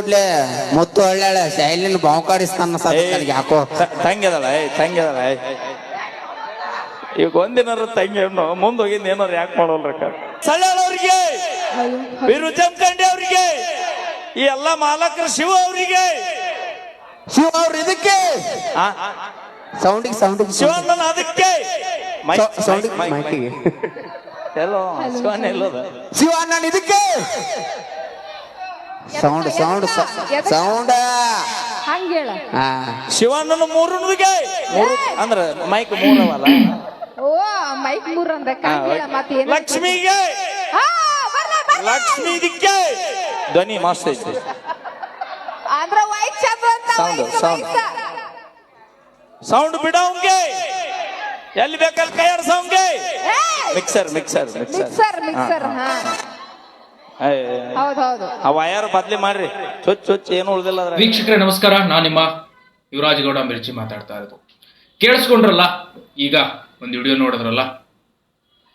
ಕೂಡ್ಲೆ ಮುತ್ತು ಒಳ್ಳೆ ಶೈಲಿನ ಬಾಂಕಾಡಿಸ್ತಾನ ಸರ್ ಯಾಕೋ ತಂಗಿದಳ ತಂಗಿದಳ ಈಗ ಒಂದಿನಾರ ತಂಗಿ ಅನ್ನೋ ಮುಂದೆ ಹೋಗಿಂದ ಏನಾರು ಯಾಕೆ ಮಾಡೋಲ್ರಕ್ಕ ಸಳ್ಳವ್ರಿಗೆ ಬೀರು ಜಮಖಂಡಿ ಅವ್ರಿಗೆ ಈ ಎಲ್ಲ ಮಾಲಕರು ಶಿವ ಅವರಿಗೆ. ಶಿವ ಅವ್ರ ಇದಕ್ಕೆ? ಸೌಂಡಿಗೆ ಸೌಂಡಿಗೆ ಶಿವಣ್ಣನ ಅದಕ್ಕೆ? ಮೈಕ್- ಸೌಂಡಿಗೆ ಮೈಕ್- ಮೈಕ್- ಮೈಕಿಗೆ. ಎಲ್ಲೋ ಶಿವಣ್ಣ ಎಲ್ಲೋದ? ಶಿವ ನಾನು ಇದಕ್ಕೆ? ಸೌಂಡ್ ಸೌಂಡ್ ಸೌಂಡ್ ಹಂಗ ಹೇಳ. ಮೂರು ಶಿವಣ್ಣನ ಮೂರು ಅಂದ್ರ ಮೈಕ್ ಮೂರವಲ್ಲ? ಓ ಮೈಕ್ ಮೂರು ಅಂದ ಹೇಳ ಮತ್ತೆ ಏನ್ ಲಕ್ಷ್ಮಿಗೆ. ಲಕ್ಷ್ಮಿ ಇದಕ್ಕೆ ಧ್ವನಿ ಮಸ್ತ್ ಐತಿ ಅಂದ್ರ ವೈಕ್ ಸೌಂಡ್ ಸೌಂಡ್ ಸೌಂಡ್ ಬಿಡೋಂಗೆ. ಎಲ್ಲಿ ಬೇಕಲ್ಲಿ ಕೈ ಆಡ್ಸೋಂಗೆ. Mixer mixer mixer mixer mixer ಹಾ. ಹೌದ್ ಹೌದು. ಆ ವಯರ್ ಬದ್ಲಿ ಮಾಡ್ರಿ. ಚುಚ್ ಚುಚ್ ಏನು ಉಳಿದಿಲ್ಲ ಅದ್ರ ವೀಕ್ಷಕರೇ ನಮಸ್ಕಾರ. ನಾನು ನಿಮ್ಮ ಯುವರಾಜ್ ಗೌಡ ಮಿರ್ಚಿ ಮಾತಾಡ್ತಾ ಇರೋದು. ಕೇಳಿಸ್ಕೊಂಡ್ರಲ್ಲ? ಈಗ ಒಂದು ವಿಡಿಯೋ ನೋಡಿದ್ರಲ್ಲ?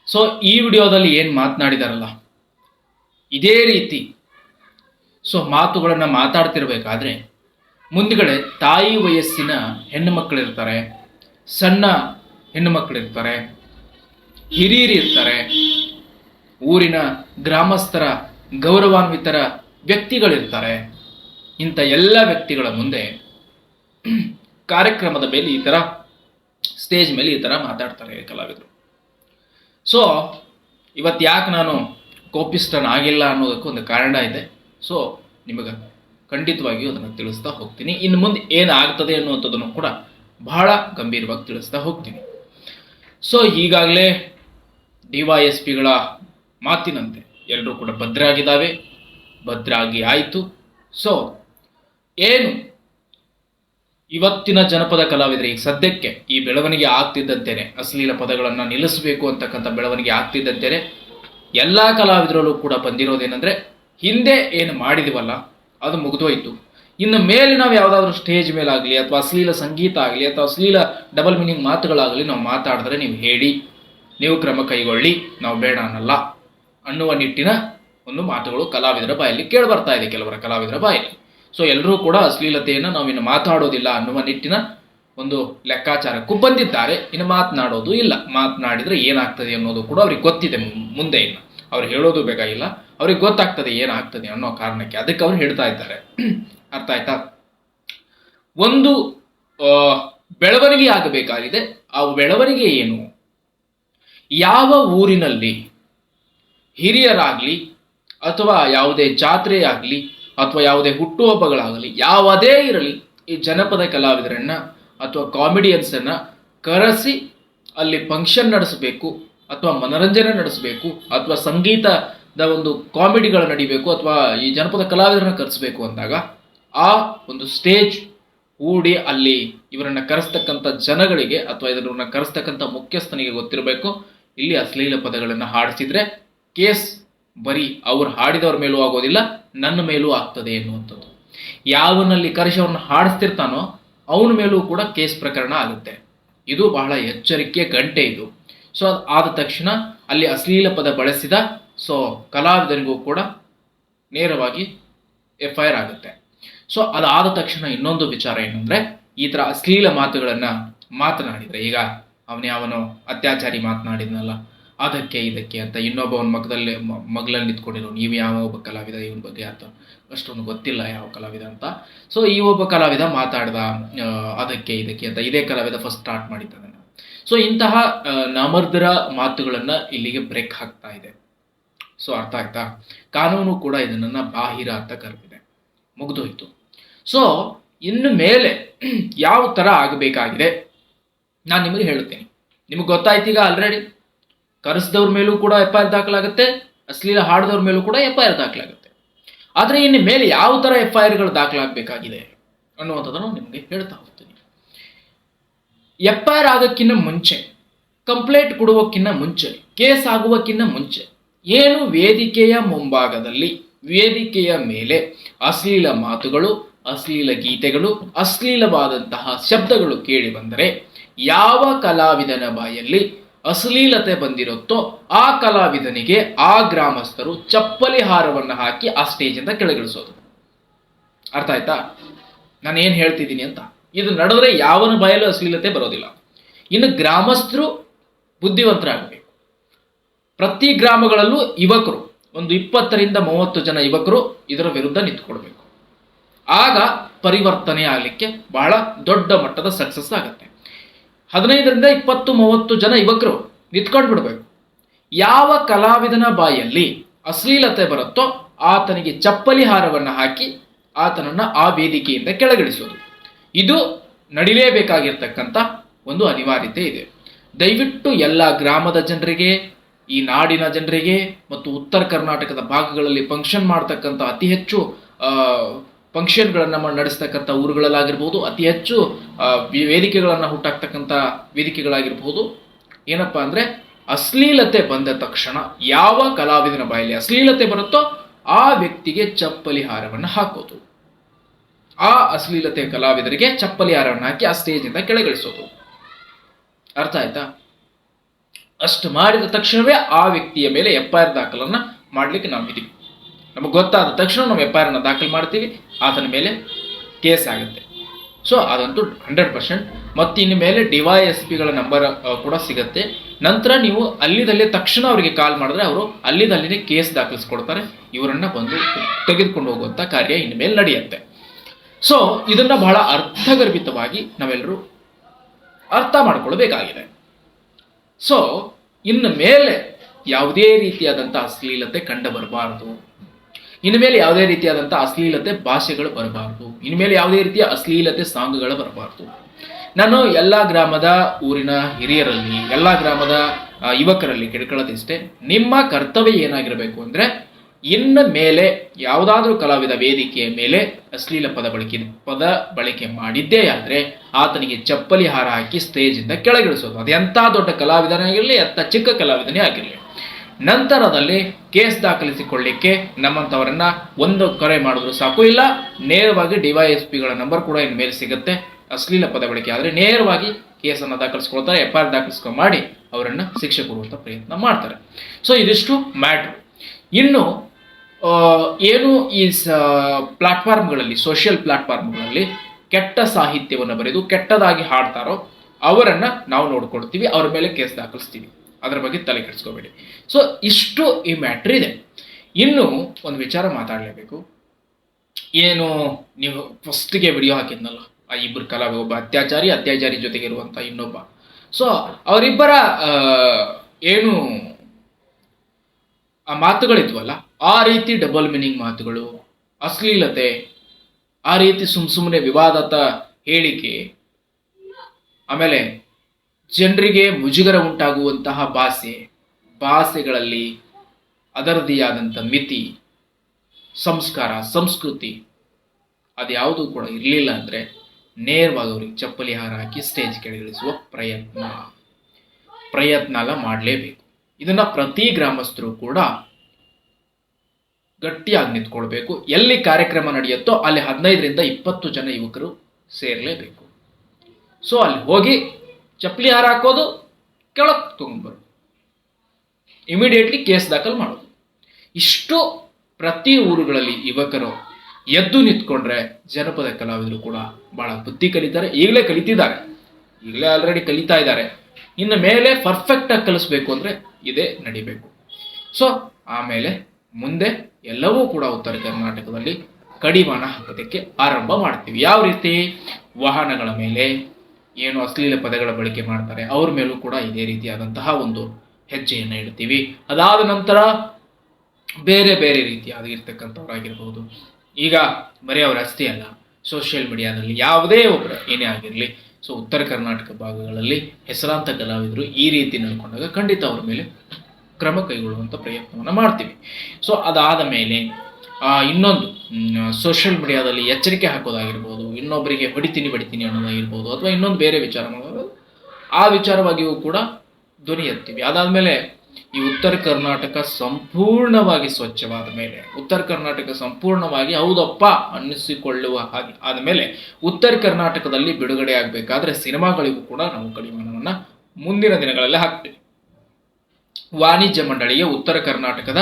ಸೊ ಈ ವಿಡಿಯೋದಲ್ಲಿ ಏನು ಮಾತನಾಡಿದಾರಲ್ಲ? ಇದೇ ರೀತಿ. ಸೊ ಮಾತುಗಳನ್ನು ಮಾತಾಡ್ತಿರ್ಬೇಕಾದ್ರೆ ಮುಂದ್ಗಡೆ ತಾಯಿ ವಯಸ್ಸಿನ ಹೆಣ್ಣು ಮಕ್ಕಳಿರ್ತಾರೆ ಸಣ್ಣ ಹೆಣ್ಣು ಮಕ್ಕಳಿರ್ತಾರೆ ಹಿರಿಯರಿರ್ತಾರೆ ಊರಿನ ಗ್ರಾಮಸ್ಥರ ಗೌರವಾನ್ವಿತರ ವ್ಯಕ್ತಿಗಳಿರ್ತಾರೆ ಇಂಥ ಎಲ್ಲ ವ್ಯಕ್ತಿಗಳ ಮುಂದೆ ಕಾರ್ಯಕ್ರಮದ ಮೇಲೆ ಈ ಥರ, ಸ್ಟೇಜ್ ಮೇಲೆ ಈ ಥರ ಮಾತಾಡ್ತಾರೆ ಕಲಾವಿದರು. ಸೊ ಇವತ್ತು ಯಾಕೆ ನಾನು ಕೋಪಿಷ್ಟನಾಗಿಲ್ಲ ಅನ್ನೋದಕ್ಕೆ ಒಂದು ಕಾರಣ ಇದೆ. ಸೊ ನಿಮಗೆ ಖಂಡಿತವಾಗಿಯೂ ಅದನ್ನು ತಿಳಿಸ್ತಾ ಹೋಗ್ತೀನಿ. ಇನ್ನು ಮುಂದೆ ಏನಾಗ್ತದೆ ಅನ್ನುವಂಥದ್ದನ್ನು ಕೂಡ ಬಹಳ ಗಂಭೀರವಾಗಿ ತಿಳಿಸ್ತಾ ಹೋಗ್ತೀನಿ. ಸೊ ಈಗಾಗಲೇ ಡಿ ವೈ ಎಸ್ ಪಿಗಳ ಮಾತಿನಂತೆ ಎಲ್ಲರೂ ಕೂಡ ಭದ್ರಾಗಿದ್ದಾವೆ. ಭದ್ರಾಗಿ ಆಯಿತು. ಸೊ ಏನು? ಇವತ್ತಿನ ಜನಪದ ಕಲಾವಿದರೆ ಈಗ ಸದ್ಯಕ್ಕೆ ಈ ಬೆಳವಣಿಗೆ ಆಗ್ತಿದ್ದಂತೇನೆ, ಅಶ್ಲೀಲ ಪದಗಳನ್ನು ನಿಲ್ಲಿಸಬೇಕು ಅಂತಕ್ಕಂಥ ಬೆಳವಣಿಗೆ ಆಗ್ತಿದ್ದಂತೇನೆ, ಎಲ್ಲ ಕಲಾವಿದರಲ್ಲೂ ಕೂಡ ಬಂದಿರೋದೇನೆಂದರೆ, ಹಿಂದೆ ಏನು ಮಾಡಿದಿವಲ್ಲ, ಅದು ಮುಗಿದೋಯ್ತು. ಇನ್ನು ಮೇಲೆ ನಾವು ಯಾವುದಾದ್ರೂ ಸ್ಟೇಜ್ ಮೇಲಾಗಲಿ ಅಥವಾ ಅಶ್ಲೀಲ ಸಂಗೀತ ಆಗಲಿ ಅಥವಾ ಅಶ್ಲೀಲ ಡಬಲ್ ಮೀನಿಂಗ್ ಮಾತುಗಳಾಗಲಿ ನಾವು ಮಾತಾಡಿದ್ರೆ ನೀವು ಹೇಳಿ, ನೀವು ಕ್ರಮ ಕೈಗೊಳ್ಳಿ, ನಾವು ಬೇಡ ಅನ್ನಲ್ಲ. ಅನ್ನುವ ನಿಟ್ಟಿನ ಒಂದು ಮಾತುಗಳು ಕಲಾವಿದರ ಬಾಯಲ್ಲಿ ಕೇಳಿ ಬರ್ತಾ ಇದೆ ಕೆಲವರ ಕಲಾವಿದರ ಬಾಯಲ್ಲಿ. ಸೊ ಎಲ್ಲರೂ ಕೂಡ ಅಶ್ಲೀಲತೆಯನ್ನು ನಾವಿನ್ನು ಮಾತಾಡೋದಿಲ್ಲ ಅನ್ನುವ ನಿಟ್ಟಿನ ಒಂದು ಲೆಕ್ಕಾಚಾರಕ್ಕೂ ಬಂದಿದ್ದಾರೆ. ಇನ್ನು ಮಾತನಾಡೋದು ಇಲ್ಲ. ಮಾತನಾಡಿದ್ರೆ ಏನಾಗ್ತದೆ ಅನ್ನೋದು ಕೂಡ ಅವ್ರಿಗೆ ಗೊತ್ತಿದೆ ಮುಂದೆ ಇನ್ನು. ಅವ್ರು ಹೇಳೋದು ಬೇಕಾಗಿಲ್ಲ ಅವ್ರಿಗೆ ಗೊತ್ತಾಗ್ತದೆ ಏನಾಗ್ತದೆ ಅನ್ನೋ ಕಾರಣಕ್ಕೆ ಅದಕ್ಕೆ ಅವ್ರು ಹೇಳ್ತಾ ಇದ್ದಾರೆ. ಅರ್ಥ ಆಯ್ತಾ? ಒಂದು ಬೆಳವಣಿಗೆ ಆಗಬೇಕಾಗಿದೆ. ಆ ಬೆಳವಣಿಗೆ ಏನು? ಯಾವ ಊರಿನಲ್ಲಿ ಹಿರಿಯರಾಗಲಿ ಅಥವಾ ಯಾವುದೇ ಜಾತ್ರೆ ಆಗಲಿ ಅಥವಾ ಯಾವುದೇ ಹುಟ್ಟುಹಬ್ಬಗಳಾಗಲಿ ಯಾವುದೇ ಇರಲಿ ಈ ಜನಪದ ಕಲಾವಿದರನ್ನ ಅಥವಾ ಕಾಮಿಡಿಯನ್ಸನ್ನು ಕರೆಸಿ ಅಲ್ಲಿ ಫಂಕ್ಷನ್ ನಡೆಸಬೇಕು ಅಥವಾ ಮನರಂಜನೆ ನಡೆಸಬೇಕು ಅಥವಾ ಸಂಗೀತದ ಒಂದು ಕಾಮಿಡಿಗಳು ನಡಿಬೇಕು ಅಥವಾ ಈ ಜನಪದ ಕಲಾವಿದರನ್ನ ಕರೆಸಬೇಕು ಅಂದಾಗ ಆ ಒಂದು ಸ್ಟೇಜ್ ಹೂಡಿ ಅಲ್ಲಿ ಇವರನ್ನ ಕರೆಸ್ತಕ್ಕಂಥ ಜನಗಳಿಗೆ ಅಥವಾ ಇದನ್ನ ಕರೆಸ್ತಕ್ಕಂಥ ಮುಖ್ಯಸ್ಥನಿಗೆ ಗೊತ್ತಿರಬೇಕು. ಇಲ್ಲಿ ಅಶ್ಲೀಲ ಪದಗಳನ್ನು ಹಾಡಿಸಿದ್ರೆ ಕೇಸ್ ಬರೀ ಅವ್ರು ಹಾಡಿದವ್ರ ಮೇಲೂ ಆಗೋದಿಲ್ಲ, ನನ್ನ ಮೇಲೂ ಆಗ್ತದೆ ಎನ್ನುವಂಥದ್ದು. ಯಾವನಲ್ಲಿ ಕರೆಸಿ ಹಾಡಿಸ್ತಿರ್ತಾನೋ ಅವನ ಮೇಲೂ ಕೂಡ ಕೇಸ್ ಪ್ರಕರಣ ಆಗುತ್ತೆ. ಇದು ಬಹಳ ಎಚ್ಚರಿಕೆ ಗಂಟೆ ಇದು. ಸೊ ಅದು ಆದ ತಕ್ಷಣ ಅಲ್ಲಿ ಅಶ್ಲೀಲ ಪದ ಬಳಸಿದ ಸೊ ಕಲಾವಿದನಿಗೂ ಕೂಡ ನೇರವಾಗಿ ಎಫ್ ಐ ಆಗುತ್ತೆ. ಸೊ ಅದಾದ ತಕ್ಷಣ ಇನ್ನೊಂದು ವಿಚಾರ ಏನಂದ್ರೆ, ಈ ಥರ ಅಶ್ಲೀಲ ಮಾತುಗಳನ್ನು ಮಾತನಾಡಿದ್ರೆ, ಈಗ ಅವನೇ ಅವನು ಅತ್ಯಾಚಾರಿ ಮಾತನಾಡಿದ್ನಲ್ಲ ಅದಕ್ಕೆ ಇದಕ್ಕೆ ಅಂತ ಇನ್ನೊಬ್ಬವನ ಮಗದಲ್ಲಿ ಮಗಳಲ್ಲಿ ನಿಂತ್ಕೊಂಡಿರೋ ನೀವು ಯಾವ ಒಬ್ಬ ಕಲಾವಿದ? ಇವನ ಬಗ್ಗೆ ಅಂತ. ಅಷ್ಟೊಂದು ಗೊತ್ತಿಲ್ಲ ಯಾವ ಕಲಾವಿದ ಅಂತ. ಸೊ ಈ ಒಬ್ಬ ಕಲಾವಿದ ಮಾತಾಡ್ದ ಅದಕ್ಕೆ ಇದಕ್ಕೆ ಅಂತ. ಇದೇ ಕಲಾವಿದ ಫಸ್ಟ್ ಸ್ಟಾರ್ಟ್ ಮಾಡಿದ್ದಾನೆ. ಸೊ ಇಂತಹ ನಮರ್ದರ ಮಾತುಗಳನ್ನ ಇಲ್ಲಿಗೆ ಬ್ರೇಕ್ ಹಾಕ್ತಾ ಇದೆ. ಸೊ ಅರ್ಥ ಆಯ್ತಾ? ಕಾನೂನು ಕೂಡ ಇದನ್ನ ಬಾಹಿರ ಅಂತ ಕರೆದಿದೆ. ಮುಗಿದೋಯ್ತು. ಸೊ ಇನ್ನು ಮೇಲೆ ಯಾವ ಥರ ಆಗಬೇಕಾಗಿದೆ? ನಾನು ನಿಮಗೆ ಹೇಳ್ತೇನೆ ನಿಮಗೆ ಗೊತ್ತಾಯ್ತೀಗ ಆಲ್ರೆಡಿ ಕರೆಸಿದವ್ರ ಮೇಲೂ ಕೂಡ ಎಫ್ ಐ ಆರ್ ದಾಖಲಾಗುತ್ತೆ, ಅಶ್ಲೀಲ ಹಾಡಿದವ್ರ ಮೇಲೂ ಕೂಡ ಎಫ್ ಐ ಆರ್ ದಾಖಲಾಗುತ್ತೆ. ಆದರೆ ಇನ್ನು ಮೇಲೆ ಯಾವ ಥರ ಎಫ್ ಐ ಆರ್ಗಳು ದಾಖಲಾಗಬೇಕಾಗಿದೆ ಅನ್ನುವಂಥದ್ದನ್ನು ನಿಮಗೆ ಹೇಳ್ತಾ ಹೋಗ್ತೀನಿ. ಎಫ್ ಐ ಆರ್ ಆಗೋಕ್ಕಿಂತ ಮುಂಚೆ, ಕಂಪ್ಲೇಂಟ್ ಕೊಡುವಕ್ಕಿಂತ ಮುಂಚೆ, ಕೇಸ್ ಆಗುವಕ್ಕಿಂತ ಮುಂಚೆ, ಏನು ವೇದಿಕೆಯ ಮುಂಭಾಗದಲ್ಲಿ, ವೇದಿಕೆಯ ಮೇಲೆ ಅಶ್ಲೀಲ ಮಾತುಗಳು, ಅಶ್ಲೀಲ ಗೀತೆಗಳು, ಅಶ್ಲೀಲವಾದಂತಹ ಶಬ್ದಗಳು ಕೇಳಿ ಬಂದರೆ ಯಾವ ಕಲಾವಿದನ ಬಾಯಲ್ಲಿ ಅಶ್ಲೀಲತೆ ಬಂದಿರುತ್ತೋ ಆ ಕಲಾವಿದನಿಗೆ ಆ ಗ್ರಾಮಸ್ಥರು ಚಪ್ಪಲಿ ಹಾರವನ್ನು ಹಾಕಿ ಆ ಸ್ಟೇಜಿಂದ ಕೆಳಗಿಳಿಸೋದು. ಅರ್ಥ ಆಯ್ತಾ? ನಾನು ಏನು ಹೇಳ್ತಿದ್ದೀನಿ ಅಂತ? ಇದು ನಡೆದ್ರೆ ಯಾವನ ಬಯಲು ಅಶ್ಲೀಲತೆ ಬರೋದಿಲ್ಲ. ಇನ್ನು ಗ್ರಾಮಸ್ಥರು ಬುದ್ಧಿವಂತರಾಗಬೇಕು. ಪ್ರತಿ ಗ್ರಾಮಗಳಲ್ಲೂ ಯುವಕರು, ಒಂದು ಇಪ್ಪತ್ತರಿಂದ ಮೂವತ್ತು ಜನ ಯುವಕರು ಇದರ ವಿರುದ್ಧ ನಿಂತ್ಕೊಡ್ಬೇಕು ಆಗ ಪರಿವರ್ತನೆ ಆಗಲಿಕ್ಕೆ ಬಹಳ ದೊಡ್ಡ ಮಟ್ಟದ ಸಕ್ಸಸ್ ಆಗುತ್ತೆ. ಹದಿನೈದರಿಂದ ಇಪ್ಪತ್ತು, ಮೂವತ್ತು ಜನ ಯುವಕರು ನಿಂತ್ಕೊಂಡು ಬಿಡಬೇಕು ಯಾವ ಕಲಾವಿದನ ಬಾಯಲ್ಲಿ ಅಶ್ಲೀಲತೆ ಬರುತ್ತೋ ಆತನಿಗೆ ಚಪ್ಪಲಿ ಹಾರವನ್ನು ಹಾಕಿ ಆತನನ್ನು ಆ ವೇದಿಕೆಯಿಂದ ಕೆಳಗಿಳಿಸೋದು. ಇದು ನಡಿಲೇಬೇಕಾಗಿರ್ತಕ್ಕಂಥ ಒಂದು ಅನಿವಾರ್ಯತೆ ಇದೆ. ದಯವಿಟ್ಟು ಎಲ್ಲ ಗ್ರಾಮದ ಜನರಿಗೆ, ಈ ನಾಡಿನ ಜನರಿಗೆ ಮತ್ತು ಉತ್ತರ ಕರ್ನಾಟಕದ ಭಾಗಗಳಲ್ಲಿ ಫಂಕ್ಷನ್ ಮಾಡ್ತಕ್ಕಂಥ ಅತಿ ಹೆಚ್ಚು ಫಂಕ್ಷನ್ಗಳನ್ನು ನಡೆಸ್ತಕ್ಕಂಥ ಊರುಗಳಲ್ಲಾಗಿರ್ಬೋದು, ಅತಿ ಹೆಚ್ಚು ವೇದಿಕೆಗಳನ್ನು ಹುಟ್ಟಾಕ್ತಕ್ಕಂಥ ವೇದಿಕೆಗಳಾಗಿರ್ಬೋದು. ಏನಪ್ಪಾ ಅಂದ್ರೆ, ಅಶ್ಲೀಲತೆ ಬಂದ ತಕ್ಷಣ ಯಾವ ಕಲಾವಿದನ ಬಾಯಲ್ಲಿ ಅಶ್ಲೀಲತೆ ಬರುತ್ತೋ ಆ ವ್ಯಕ್ತಿಗೆ ಚಪ್ಪಲಿ ಹಾರವನ್ನು ಹಾಕೋದು. ಆ ಅಶ್ಲೀಲತೆ ಕಲಾವಿದರಿಗೆ ಚಪ್ಪಲಿ ಹಾರವನ್ನು ಹಾಕಿ ಆ ಸ್ಟೇಜಿಂದ ಕೆಳಗಿಳಿಸೋದು. ಅರ್ಥ ಆಯ್ತಾ? ಅಷ್ಟು ಮಾಡಿದ ತಕ್ಷಣವೇ ಆ ವ್ಯಕ್ತಿಯ ಮೇಲೆ ಎಫ್ ಐ ಆರ್ ದಾಖಲನ್ನ ಮಾಡ್ಲಿಕ್ಕೆ ನಾವು ಇದೀವಿ ನಮಗೆ ಗೊತ್ತಾದ ತಕ್ಷಣ ನಾವು ಎಫ್ ಐ ದಾಖಲು ಮಾಡ್ತೀವಿ, ಆತನ ಮೇಲೆ ಕೇಸ್ ಆಗುತ್ತೆ. ಸೊ ಅದಂತೂ ಹಂಡ್ರೆಡ್ ಪರ್ಸೆಂಟ್ ಮತ್ತು ಇನ್ನು ಮೇಲೆ ಡಿವೈ ಎಸ್ ಪಿಗಳ ನಂಬರ್ ಕೂಡ ಸಿಗುತ್ತೆ. ನಂತರ ನೀವು ಅಲ್ಲಿದಲ್ಲೇ ತಕ್ಷಣ ಅವರಿಗೆ ಕಾಲ್ ಮಾಡಿದ್ರೆ ಅವರು ಅಲ್ಲಿದಲ್ಲೇ ಕೇಸ್ ದಾಖಲಿಸ್ಕೊಡ್ತಾರೆ. ಇವರನ್ನು ಬಂದು ತೆಗೆದುಕೊಂಡು ಹೋಗುವಂಥ ಕಾರ್ಯ ಇನ್ನು ಮೇಲೆ ನಡೆಯುತ್ತೆ. ಸೊ ಇದನ್ನು ಬಹಳ ಅರ್ಥಗರ್ಭಿತವಾಗಿ ನಾವೆಲ್ಲರೂ ಅರ್ಥ ಮಾಡಿಕೊಳ್ಬೇಕಾಗಿದೆ. ಸೊ ಇನ್ನು ಮೇಲೆ ಯಾವುದೇ ರೀತಿಯಾದಂಥ ಅಶ್ಲೀಲತೆ ಕಂಡು ಬರಬಾರದು. ಇನ್ನು ಮೇಲೆ ಯಾವುದೇ ರೀತಿಯಾದಂಥ ಅಶ್ಲೀಲತೆ ಭಾಷೆಗಳು ಬರಬಾರ್ದು. ಇನ್ಮೇಲೆ ಮೇಲೆ ಯಾವುದೇ ರೀತಿಯ ಅಶ್ಲೀಲತೆ ಸಾಂಗ್ಗಳು ಬರಬಾರ್ದು. ನಾನು ಎಲ್ಲ ಗ್ರಾಮದ ಊರಿನ ಹಿರಿಯರಲ್ಲಿ, ಎಲ್ಲ ಗ್ರಾಮದ ಯುವಕರಲ್ಲಿ ಕೇಳ್ಕೊಳ್ಳೋದಿಷ್ಟೇ, ನಿಮ್ಮ ಕರ್ತವ್ಯ ಏನಾಗಿರಬೇಕು ಅಂದ್ರೆ ಇನ್ನು ಮೇಲೆ ಯಾವುದಾದ್ರೂ ಕಲಾವಿದ ವೇದಿಕೆಯ ಮೇಲೆ ಅಶ್ಲೀಲ ಪದ ಬಳಕೆ ಪದ ಬಳಕೆ ಮಾಡಿದ್ದೇ ಆದರೆ ಆತನಿಗೆ ಚಪ್ಪಲಿ ಹಾರ ಹಾಕಿ ಸ್ಟೇಜಿಂದ ಕೆಳಗಿಳಿಸೋದು. ಅದು ಎಂಥ ದೊಡ್ಡ ಕಲಾವಿದನೇ ಆಗಿರಲಿ ಎಂಥ ಚಿಕ್ಕ ಕಲಾವಿದನೇ ಆಗಿರಲಿ. ನಂತರದಲ್ಲಿ ಕೇಸ್ ದಾಖಲಿಸಿಕೊಳ್ಳಿಕ್ಕೆ ನಮ್ಮಂಥವರನ್ನ ಒಂದು ಕರೆ ಮಾಡಿದ್ರು ಸಾಕು. ಇಲ್ಲ, ನೇರವಾಗಿ ಡಿವೈಎಸ್ಪಿಗಳ ನಂಬರ್ ಕೂಡ ಇನ್ನು ಮೇಲೆ ಸಿಗುತ್ತೆ. ಅಶ್ಲೀಲ ಪದ ಬಳಕೆ ಆದರೆ ನೇರವಾಗಿ ಕೇಸನ್ನು ದಾಖಲಿಸ್ಕೊಳ್ತಾರೆ, ಎಫ್ ಐ ಆರ್ ಮಾಡಿ ಅವರನ್ನ ಶಿಕ್ಷೆ ಕೊಡುವಂಥ ಪ್ರಯತ್ನ ಮಾಡ್ತಾರೆ. ಸೊ ಇದಿಷ್ಟು ಮ್ಯಾಟ್ರ್. ಇನ್ನು ಏನು ಈ ಪ್ಲಾಟ್ಫಾರ್ಮ್ಗಳಲ್ಲಿ, ಸೋಷಿಯಲ್ ಪ್ಲಾಟ್ಫಾರ್ಮ್ಗಳಲ್ಲಿ ಕೆಟ್ಟ ಸಾಹಿತ್ಯವನ್ನು ಬರೆದು ಕೆಟ್ಟದಾಗಿ ಹಾಡ್ತಾರೋ ಅವರನ್ನು ನಾವು ನೋಡ್ಕೊಡ್ತೀವಿ ಅವ್ರ ಮೇಲೆ ಕೇಸ್ ದಾಖಲಿಸ್ತೀವಿ. ಅದರ ಬಗ್ಗೆ ತಲೆ ಕೆಡಿಸ್ಕೋಬೇಡಿ. ಸೊ ಇಷ್ಟು ಈ ಮ್ಯಾಟ್ರ್ ಇದೆ. ಇನ್ನು ಒಂದು ವಿಚಾರ ಮಾತಾಡಲೇಬೇಕು. ಏನು ನೀವು ಫಸ್ಟ್ಗೆ ವಿಡಿಯೋ ಹಾಕಿದ್ನಲ್ಲ? ಆ ಇಬ್ಬರು ಕಲಾವಿದ, ಒಬ್ಬ ಅತ್ಯಾಚಾರಿ ಅತ್ಯಾಚಾರಿ ಜೊತೆಗೆ ಇರುವಂಥ ಇನ್ನೊಬ್ಬ. ಸೊ ಅವರಿಬ್ಬರ ಏನು ಆ ಮಾತುಗಳಿದ್ವಲ್ಲ, ಆ ರೀತಿ ಡಬಲ್ ಮೀನಿಂಗ್ ಮಾತುಗಳು, ಅಶ್ಲೀಲತೆ, ಆ ರೀತಿ ಸುಮ್ ಸುಮ್ಮನೆ ವಿವಾದತ ಹೇಳಿಕೆ, ಆಮೇಲೆ ಜನರಿಗೆ ಮುಜುಗರ ಉಂಟಾಗುವಂತಹ ಭಾಷೆ, ಭಾಷೆಗಳಲ್ಲಿ ಅದರದೇ ಮಿತಿ, ಸಂಸ್ಕಾರ, ಸಂಸ್ಕೃತಿ ಅದ್ಯಾವುದು ಕೂಡ ಇರಲಿಲ್ಲ ಅಂದರೆ ನೇರವಾಗಿ ಅವ್ರಿಗೆ ಚಪ್ಪಲಿ ಹಾರ ಹಾಕಿ ಸ್ಟೇಜ್ ಕೆಳಗಿಳಿಸುವ ಪ್ರಯತ್ನ. ಪ್ರಯತ್ನ ಎಲ್ಲ ಮಾಡಲೇಬೇಕು. ಇದನ್ನು ಪ್ರತಿ ಗ್ರಾಮಸ್ಥರು ಕೂಡ ಗಟ್ಟಿಯಾಗಿ ನಿಂತ್ಕೊಳ್ಬೇಕು. ಎಲ್ಲಿ ಕಾರ್ಯಕ್ರಮ ನಡೆಯುತ್ತೋ ಅಲ್ಲಿ ಹದಿನೈದರಿಂದ ಇಪ್ಪತ್ತು ಜನ ಯುವಕರು ಸೇರಲೇಬೇಕು. ಸೊ ಅಲ್ಲಿ ಹೋಗಿ ಚಪ್ಪಲಿ ಹಾರ ಹಾಕೋದು ಕೆಳಗೆ ತೊಗೊಂಡ್ಬರು ಇಮಿಡಿಯೇಟ್ಲಿ ಕೇಸ್ ದಾಖಲು ಮಾಡೋದು. ಇಷ್ಟು ಪ್ರತಿ ಊರುಗಳಲ್ಲಿ ಯುವಕರು ಎದ್ದು ನಿಂತ್ಕೊಂಡ್ರೆ ಜನಪದ ಕಲಾವಿದರು ಕೂಡ ಬಹಳ ಬುದ್ಧಿ ಕಲಿತಾರೆ. ಈಗಲೇ ಕಲಿತಿದ್ದಾರೆ. ಈಗಲೇ ಆಲ್ರೆಡಿ ಕಲಿತಾ ಇದ್ದಾರೆ. ಇನ್ನು ಮೇಲೆ ಪರ್ಫೆಕ್ಟ್ ಆಗಿ ಕಲಿಸ್ಬೇಕು ಅಂದ್ರೆ ಇದೇ ನಡಿಬೇಕು. ಸೊ ಆಮೇಲೆ ಮುಂದೆ ಎಲ್ಲವೂ ಕೂಡ ಉತ್ತರ ಕರ್ನಾಟಕದಲ್ಲಿ ಕಡಿವಾಣ ಹಾಕೋದಕ್ಕೆ ಆರಂಭ ಮಾಡ್ತೀವಿ. ಯಾವ ರೀತಿ? ವಾಹನಗಳ ಮೇಲೆ ಏನು ಅಶ್ಲೀಲ ಪದಗಳ ಬಳಕೆ ಮಾಡ್ತಾರೆ, ಅವ್ರ ಮೇಲೂ ಕೂಡ ಇದೇ ರೀತಿಯಾದಂತಹ ಒಂದು ಹೆಜ್ಜೆಯನ್ನು ಇಡ್ತೀವಿ. ಅದಾದ ನಂತರ ಬೇರೆ ಬೇರೆ ರೀತಿಯಾಗಿರ್ತಕ್ಕಂಥವ್ರಾಗಿರ್ಬೋದು ಈಗ ಬರೀ ಅವ್ರ ಅಷ್ಟೇ ಅಲ್ಲ ಸೋಷಿಯಲ್ ಮೀಡಿಯಾದಲ್ಲಿ ಯಾವುದೇ ಒಬ್ಬರು ಏನೇ ಆಗಿರಲಿ, ಸೊ ಉತ್ತರ ಕರ್ನಾಟಕ ಭಾಗಗಳಲ್ಲಿ ಹೆಸರಾಂತ ಕಲಾವಿದರು ಈ ರೀತಿ ನಡ್ಕೊಂಡಾಗ ಖಂಡಿತ ಅವ್ರ ಮೇಲೆ ಕ್ರಮ ಕೈಗೊಳ್ಳುವಂಥ ಪ್ರಯತ್ನವನ್ನು ಮಾಡ್ತೀವಿ. ಸೊ ಅದಾದ ಮೇಲೆ ಇನ್ನೊಂದು ಸೋಷಿಯಲ್ ಮೀಡಿಯಾದಲ್ಲಿ ಎಚ್ಚರಿಕೆ ಹಾಕೋದಾಗಿರ್ಬೋದು ಇನ್ನೊಬ್ಬರಿಗೆ ಹೊಡಿತೀನಿ, ಬಡಿತೀನಿ ಅನ್ನೋದಾಗಿರ್ಬೋದು, ಅಥವಾ ಇನ್ನೊಂದು ಬೇರೆ ವಿಚಾರ ಮಾಡೋದು, ಆ ವಿಚಾರವಾಗಿಯೂ ಕೂಡ ಧ್ವನಿ ಎತ್ತೀವಿ ಅದಾದಮೇಲೆ ಈ ಉತ್ತರ ಕರ್ನಾಟಕ ಸಂಪೂರ್ಣವಾಗಿ ಸ್ವಚ್ಛವಾದ ಮೇಲೆ, ಉತ್ತರ ಕರ್ನಾಟಕ ಸಂಪೂರ್ಣವಾಗಿ ಹೌದಪ್ಪ ಅನ್ನಿಸಿಕೊಳ್ಳುವ ಹಾಗೆ ಆದಮೇಲೆ ಉತ್ತರ ಕರ್ನಾಟಕದಲ್ಲಿ ಬಿಡುಗಡೆ ಆಗಬೇಕಾದ್ರೆ ಸಿನಿಮಾಗಳಿಗೂ ಕೂಡ ನಾವು ಕಡಿವಾಣವನ್ನ ಮುಂದಿನ ದಿನಗಳಲ್ಲಿ ಹಾಕ್ತೀವಿ. ವಾಣಿಜ್ಯ ಮಂಡಳಿಯ ಉತ್ತರ ಕರ್ನಾಟಕದ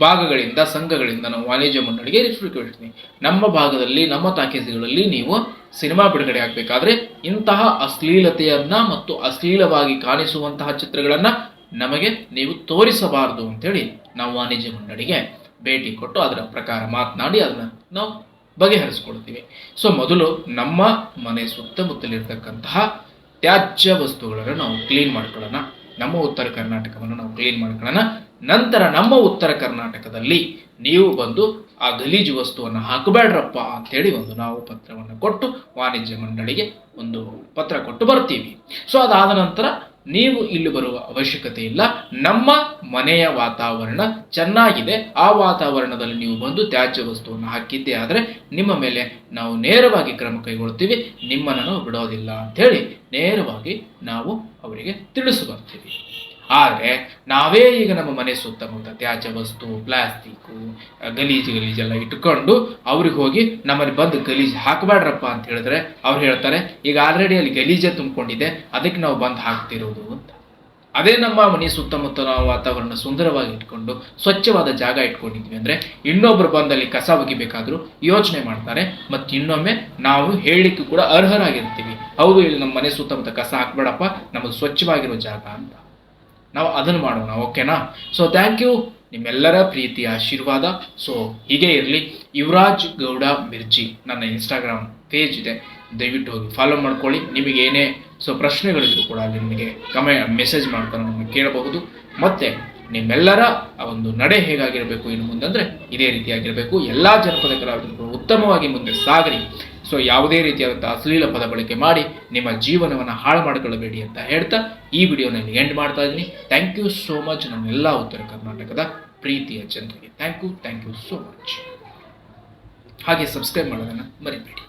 ಭಾಗಗಳಿಂದ, ಸಂಘಗಳಿಂದ ನಾವು ವಾಣಿಜ್ಯ ಮಂಡಳಿಗೆ ರಿಕ್ವೆಸ್ಟ್ ನಮ್ಮ ಭಾಗದಲ್ಲಿ, ನಮ್ಮ ತಾಕೀಸುಗಳಲ್ಲಿ ನೀವು ಸಿನಿಮಾ ಬಿಡುಗಡೆ ಆಗಬೇಕಾದ್ರೆ ಇಂತಹ ಅಶ್ಲೀಲತೆಯನ್ನ ಮತ್ತು ಅಶ್ಲೀಲವಾಗಿ ಕಾಣಿಸುವಂತಹ ಚಿತ್ರಗಳನ್ನ ನಮಗೆ ನೀವು ತೋರಿಸಬಾರದು ಅಂತೇಳಿ ನಾವು ವಾಣಿಜ್ಯ ಮಂಡಳಿಗೆ ಭೇಟಿ ಕೊಟ್ಟು ಅದರ ಪ್ರಕಾರ ಮಾತನಾಡಿ ಅದನ್ನ ನಾವು ಬಗೆಹರಿಸ್ಕೊಳ್ತೀವಿ ಸೊ, ಮೊದಲು ನಮ್ಮ ಮನೆ ಸುತ್ತಮುತ್ತಲಿರ್ತಕ್ಕಂತಹ ತ್ಯಾಜ್ಯ ವಸ್ತುಗಳನ್ನು ನಾವು ಕ್ಲೀನ್ ಮಾಡ್ಕೊಳ್ಳೋಣ. ನಮ್ಮ ಉತ್ತರ ಕರ್ನಾಟಕವನ್ನು ನಾವು ಕ್ಲೀನ್ ಮಾಡ್ಕೊಳ್ಳೋಣ. ನಂತರ ನಮ್ಮ ಉತ್ತರ ಕರ್ನಾಟಕದಲ್ಲಿ ನೀವು ಬಂದು ಆ ಗಲೀಜು ವಸ್ತುವನ್ನು ಹಾಕಬೇಡ್ರಪ್ಪ ಅಂತೇಳಿ ಒಂದು ನಾವು ಪತ್ರವನ್ನು ಕೊಟ್ಟು ವಾಣಿಜ್ಯ ಮಂಡಳಿಗೆ ಒಂದು ಪತ್ರ ಕೊಟ್ಟು ಬರ್ತೀವಿ. ಸೊ ಅದಾದ ನಂತರ ನೀವು ಇಲ್ಲಿ ಬರುವ ಅವಶ್ಯಕತೆ ಇಲ್ಲ. ನಮ್ಮ ಮನೆಯ ವಾತಾವರಣ ಚೆನ್ನಾಗಿದೆ. ಆ ವಾತಾವರಣದಲ್ಲಿ ನೀವು ಬಂದು ತ್ಯಾಜ್ಯ ವಸ್ತುವನ್ನು ಹಾಕಿದ್ದೆ ಆದರೆ ನಿಮ್ಮ ಮೇಲೆ ನಾವು ನೇರವಾಗಿ ಕ್ರಮ ಕೈಗೊಳ್ತೀವಿ ನಿಮ್ಮನ್ನು ಬಿಡೋದಿಲ್ಲ ಬಿಡೋದಿಲ್ಲ ಹೇಳಿ ನೇರವಾಗಿ ನಾವು ಅವರಿಗೆ ತಿಳಿಸು ಬರ್ತೀವಿ ಆದರೆ ನಾವೇ ಈಗ ನಮ್ಮ ಮನೆ ಸುತ್ತಮುತ್ತ ತ್ಯಾಜ್ಯ ವಸ್ತು ಪ್ಲಾಸ್ಟಿಕ್ಕು ಗಲೀಜು ಗಲೀಜೆಲ್ಲ ಇಟ್ಕೊಂಡು ಅವ್ರಿಗೆ ಹೋಗಿ ನಮ್ಮಲ್ಲಿ ಬಂದು ಗಲೀಜು ಹಾಕಬೇಡ್ರಪ್ಪ ಅಂತ ಹೇಳಿದ್ರೆ ಅವ್ರು ಹೇಳ್ತಾರೆ, ಈಗ ಆಲ್ರೆಡಿ ಅಲ್ಲಿ ಗಲೀಜೆ ತುಂಬಿಕೊಂಡಿದೆ, ಅದಕ್ಕೆ ನಾವು ಬಂದು ಹಾಕ್ತಿರೋದು ಅಂತ. ಅದೇ ನಮ್ಮ ಮನೆ ಸುತ್ತಮುತ್ತ ನಾವು ವಾತಾವರಣ ಸುಂದರವಾಗಿ ಇಟ್ಕೊಂಡು ಸ್ವಚ್ಛವಾದ ಜಾಗ ಇಟ್ಕೊಂಡಿದ್ವಿ ಅಂದರೆ ಇನ್ನೊಬ್ರು ಬಂದಲ್ಲಿ ಕಸ ಒಗಿಬೇಕಾದ್ರೂ ಯೋಚನೆ ಮಾಡ್ತಾರೆ ಮತ್ತು ಇನ್ನೊಮ್ಮೆ ನಾವು ಹೇಳಿಕೂ ಕೂಡ ಅರ್ಹರಾಗಿರ್ತೀವಿ. ಹೌದು, ಇಲ್ಲಿ ನಮ್ಮ ಮನೆ ಸುತ್ತಮುತ್ತ ಕಸ ಹಾಕ್ಬೇಡಪ್ಪ ನಮಗೆ ಸ್ವಚ್ಛವಾಗಿರೋ ಜಾಗ ಅಂತ. ನಾವು ಅದನ್ನು ಮಾಡೋಣ, ಓಕೆನಾ? ಸೊ ಥ್ಯಾಂಕ್ ಯು ನಿಮ್ಮೆಲ್ಲರ ಪ್ರೀತಿ ಆಶೀರ್ವಾದ. ಸೊ ಹೀಗೆ ಇರಲಿ. ಯುವರಾಜ್ ಗೌಡ ಮಿರ್ಜಿ ನನ್ನ ಇನ್ಸ್ಟಾಗ್ರಾಮ್ ಪೇಜ್ ಇದೆ. ದಯವಿಟ್ಟು ಹೋಗಿ ಫಾಲೋ ಮಾಡ್ಕೊಳ್ಳಿ. ನಿಮಗೆ ಏನೇ ಸೊ ಪ್ರಶ್ನೆಗಳಿದ್ರು ಕೂಡ ನಿಮಗೆ ಕಮೆ ಮೆಸೇಜ್ ಮಾಡ್ಕೊಂಡು ನಮಗೆ ಕೇಳಬಹುದು. ಮತ್ತು, ನಿಮ್ಮೆಲ್ಲರ ಆ ಒಂದು ನಡೆ ಹೇಗಾಗಿರಬೇಕು, ಇನ್ನು ಮುಂದೆ ಅಂದರೆ ಇದೇ ರೀತಿಯಾಗಿರಬೇಕು. ಎಲ್ಲ ಜನಪದ ಕಲಾವಿದರು ಉತ್ತಮವಾಗಿ ಮುಂದೆ ಸಾಗರಿ. ಸೊ ಯಾವುದೇ ರೀತಿಯಾದಂಥ ಅಶ್ಲೀಲ ಪದ ಬಳಕೆ ಮಾಡಿ ನಿಮ್ಮ ಜೀವನವನ್ನು ಹಾಳು ಮಾಡಿಕೊಳ್ಳಬೇಡಿ ಅಂತ ಹೇಳ್ತಾ ಈ ವಿಡಿಯೋನಲ್ಲಿ ಎಂಡ್ ಮಾಡ್ತಾ ಇದ್ದೀನಿ. ಥ್ಯಾಂಕ್ ಯು ಸೋ ಮಚ್ ನಮ್ಮೆಲ್ಲ ಉತ್ತರ ಕರ್ನಾಟಕದ ಪ್ರೀತಿಯ ಜನರಿಗೆ. Thank you thank you so much ಹಾಗೆ ಸಬ್ಸ್ಕ್ರೈಬ್ ಮಾಡೋದನ್ನು ಮರಿಬೇಡಿ.